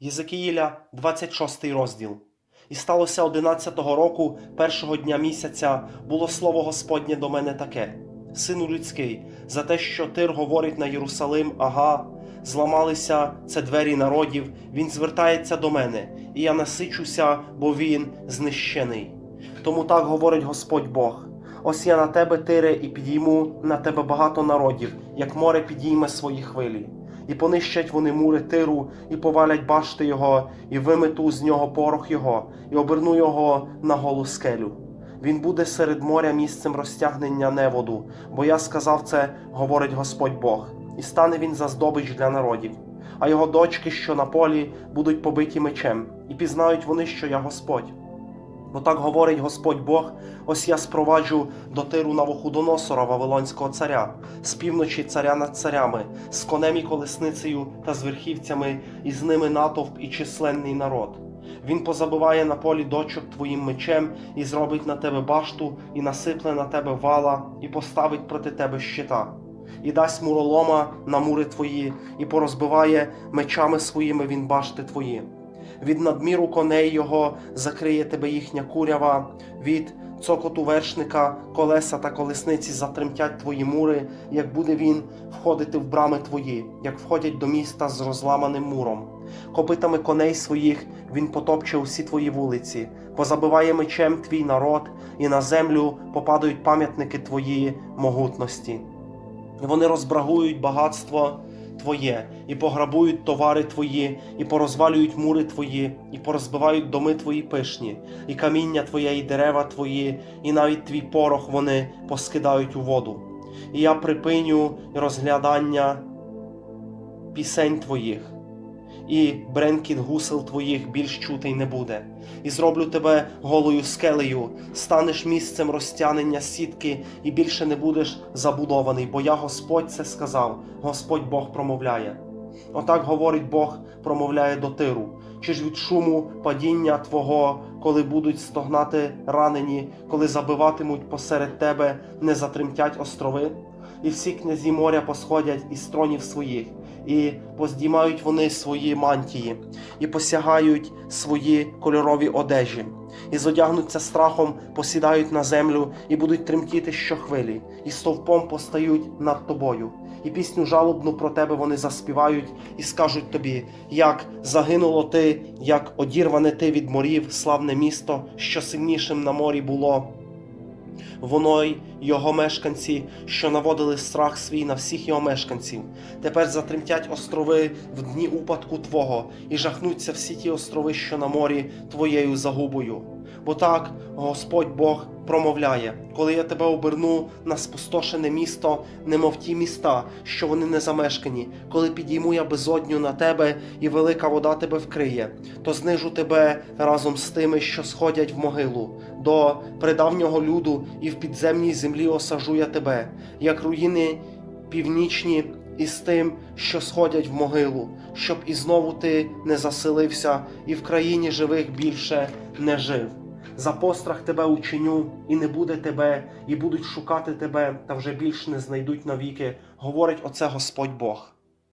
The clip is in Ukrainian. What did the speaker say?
Єзекіїля, 26 розділ. І сталося одинадцятого року, першого дня місяця, було слово Господнє до мене таке: Сину людський, за те, що Тир говорить на Єрусалим, ага, зламалися це двері народів, він звертається до мене, і я насичуся, бо він знищений. Тому так говорить Господь Бог. Ось я на тебе, Тире, і підійму на тебе багато народів, як море підійме свої хвилі. І понищать вони мури тиру, і повалять башти його, і вимету з нього порох його, і оберну його на голу скелю. Він буде серед моря місцем розтягнення неводу, бо я сказав це, говорить Господь Бог, і стане він за здобич для народів. А його дочки, що на полі, будуть побиті мечем, і пізнають вони, що я Господь. Бо так говорить Господь Бог: ось я спроваджу до тиру Навуходоносора, Вавилонського царя, з півночі царя над царями, з конем і колесницею та з верхівцями, і з ними натовп і численний народ. Він позабиває на полі дочок твоїм мечем, і зробить на тебе башту, і насипле на тебе вала, і поставить проти тебе щита. І дасть муролома на мури твої, і порозбиває мечами своїми він башти твої від надміру коней його закриє тебе їхня курява, від цокоту вершника, колеса та колесниці затремтять твої мури, як буде він входити в брами твої, як входять до міста з розламаним муром. Копитами коней своїх він потопче усі твої вулиці, позабиває мечем твій народ, і на землю попадають пам'ятники твоєї могутності. Вони розбрагують багатство Твоє, і пограбують товари Твої, і порозвалюють мури Твої, і порозбивають доми Твої пишні, і каміння Твоє, і дерева Твої, і навіть твій порох вони поскидають у воду. І я припиню розглядання пісень Твоїх, і бренкіт гусел Твоїх більш чутий не буде. І зроблю тебе голою скелею, станеш місцем розтянення сітки, і більше не будеш забудований, бо я Господь це сказав, Господь Бог промовляє. Отак говорить Бог, промовляє до тиру. Чи ж від шуму падіння Твого, коли будуть стогнати ранені, коли забиватимуть посеред тебе, не затремтять острови? І всі князі моря посходять із тронів своїх, і поздіймають вони свої мантії, і посягають свої кольорові одежі, і зодягнуться страхом, посідають на землю, і будуть тремтіти щохвилі, і стовпом постають над тобою. І пісню жалобну про тебе вони заспівають і скажуть тобі, як загинуло ти, як одірване ти від морів, славне місто, що сильнішим на морі було. Воно й його мешканці, що наводили страх свій на всіх його мешканців. Тепер затремтять острови в дні упадку Твого, і жахнуться всі ті острови, що на морі Твоєю загубою. Бо так Господь Бог промовляє, коли я тебе оберну на спустошене місто, немов ті міста, що вони не замешкані, коли підійму я безодню на тебе, і велика вода тебе вкриє, то знижу тебе разом з тими, що сходять в могилу, до предавнього люду, і в підземній землі осажу я тебе, як руїни північні із тим, що сходять в могилу, щоб і знову ти не заселився, і в країні живих більше не жив. За пострах тебе учиню, і не буде тебе, і будуть шукати тебе, та вже більш не знайдуть навіки, говорить оце Господь Бог.